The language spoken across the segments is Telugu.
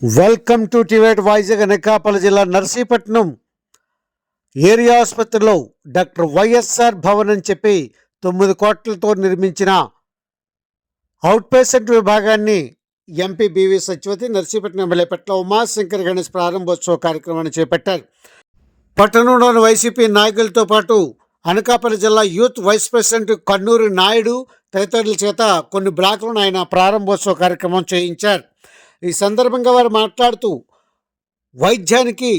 వెల్కమ్ టు టివేట్ వైజాగ్ అనకాపల్లి జిల్లా నర్సీపట్నం ఏరియా ఆసుపత్రిలో డాక్టర్ వైఎస్ఆర్ భవన్ అని చెప్పి తొమ్మిది కోట్లతో నిర్మించిన అవుట్ పేషెంట్ విభాగాన్ని MP BV Satyavathi Narsipatnam MLA Petla Umashankar Ganesh ప్రారంభోత్సవ కార్యక్రమాన్ని చేపట్టారు. పట్టణంలోని వైసీపీ నాయకులతో పాటు అనకాపల్లి జిల్లా youth vice president Kannuru Naidu తదితరుల చేత కొన్ని బ్లాకులను ఆయన ప్రారంభోత్సవ కార్యక్రమం చేయించారు. ఈ సందర్భంగా వారు మాట్లాడుతూ వైద్యానికి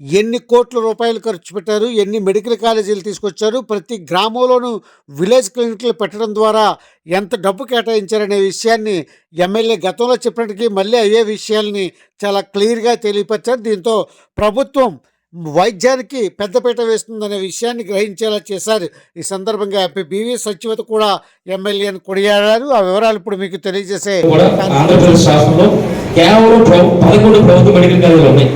ఎన్ని కోట్ల రూపాయలు ఖర్చు పెట్టారు ఎన్ని మెడికల్ కాలేజీలు తీసుకొచ్చారు ప్రతి గ్రామంలోనూ విలేజ్ క్లినిక్లు పెట్టడం ద్వారా ఎంత డబ్బు కేటాయించారనే విషయాన్ని ఎమ్మెల్యే గతంలో చెప్పినట్టుకి మళ్ళీ అయ్యే విషయాల్ని చాలా క్లియర్గా తెలియపరిచారు. దీంతో ప్రభుత్వం వైద్యానికి పెద్దపీట వేస్తుందనే విషయాన్ని గ్రహించేలా చేశారు. ఈ సందర్భంగా ఎంపీ సచివత సత్యవతి కూడా ఎమ్మెల్యేను కొడియాడారు ఆ వివరాలు ఇప్పుడు మీకు తెలియజేసే ఆంధ్రప్రదేశ్ రాష్ట్రంలో కేవలం పదకొండు ప్రభుత్వ మెడికల్ కాలేజీలు ఉన్నాయి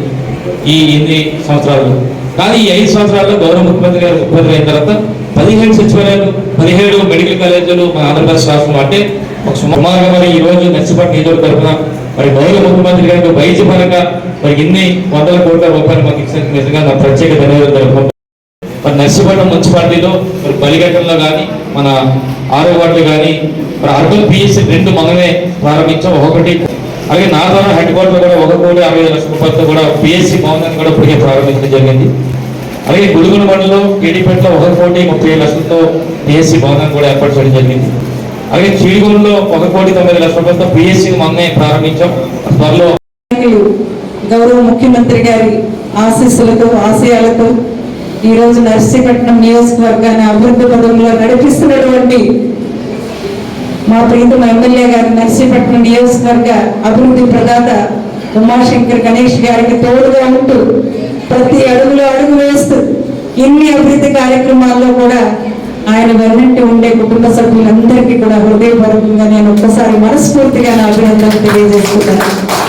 ఈ ఎనిమిది సంవత్సరాల్లో. కానీ ఈ ఐదు సంవత్సరాల్లో గౌరవ ముఖ్యమంత్రి గారు ముఖ్యమంత్రి అయిన తర్వాత పదిహేడు సచివాలయాలు పదిహేడు మెడికల్ కాలేజీలు మన ఆంధ్రప్రదేశ్ రాష్ట్రంలో అంటే ఒక సుమారుగా మరి ఈ రోజు నర్సిపట్నం నియోజక తరఫున మరి గౌరవ ముఖ్యమంత్రి గారికి వైద్య పరంగా మరి ఇన్ని వందల కోట్ల రూపాయలు మాకు ఇచ్చిన నిజంగా నా ప్రత్యేక ధన్యవాదాలు తెలుపుకుంటాను మరి నర్సిపట్నం మున్సిపాలిటీలో మరి బలిఘట్టంలో కానీ మన ఆరోగ్య వార్డులు కానీ మరి అర్బన్ పిఎస్సి రెండు మనమే ప్రారంభించాం. ఒకటి అలాగే నాగారం హెడ్ క్వార్టర్ కూడా ఒక కోటి అరవై లక్షల రూపాయలతో కూడా పిఎస్సి భవనాన్ని కూడా ఇప్పటికే ప్రారంభించడం జరిగింది. అలాగే గుడుగుల మండలం కేడిపేటలో ఒక కోటి ముప్పై లక్షలతో పిఎస్సి భవనాన్ని కూడా ఏర్పాటు చేయడం జరిగింది. అలాగే చీడుగూరులో ఒక కోటి తొమ్మిది లక్షల రూపాయలతో పిఎస్సి మొన్నే ప్రారంభించాం. త్వరలో గౌరవ ముఖ్యమంత్రి గారి ఆశీస్సులతో ఆశయాలతో ఈ రోజు నర్సీపట్నం నియోజకవర్గాన్ని అభివృద్ధి పదంలో నడిపిస్తున్నటువంటి మా ప్రీతమ ఎమ్మెల్యే గారు నర్సీపట్నం నియోజకవర్గ అభివృద్ధి ప్రదాత ఉమాశంకర్ గణేష్ గారికి తోడుగా ఉంటూ ప్రతి అడుగులో అడుగు వేస్తూ ఇన్ని అభివృద్ధి కార్యక్రమాల్లో కూడా ఆయన వెన్నంటి ఉండే కుటుంబ సభ్యులందరికీ కూడా హృదయపూర్వకంగా నేను ఒక్కసారి మనస్ఫూర్తిగా నా అభినందనలు తెలియజేస్తున్నాను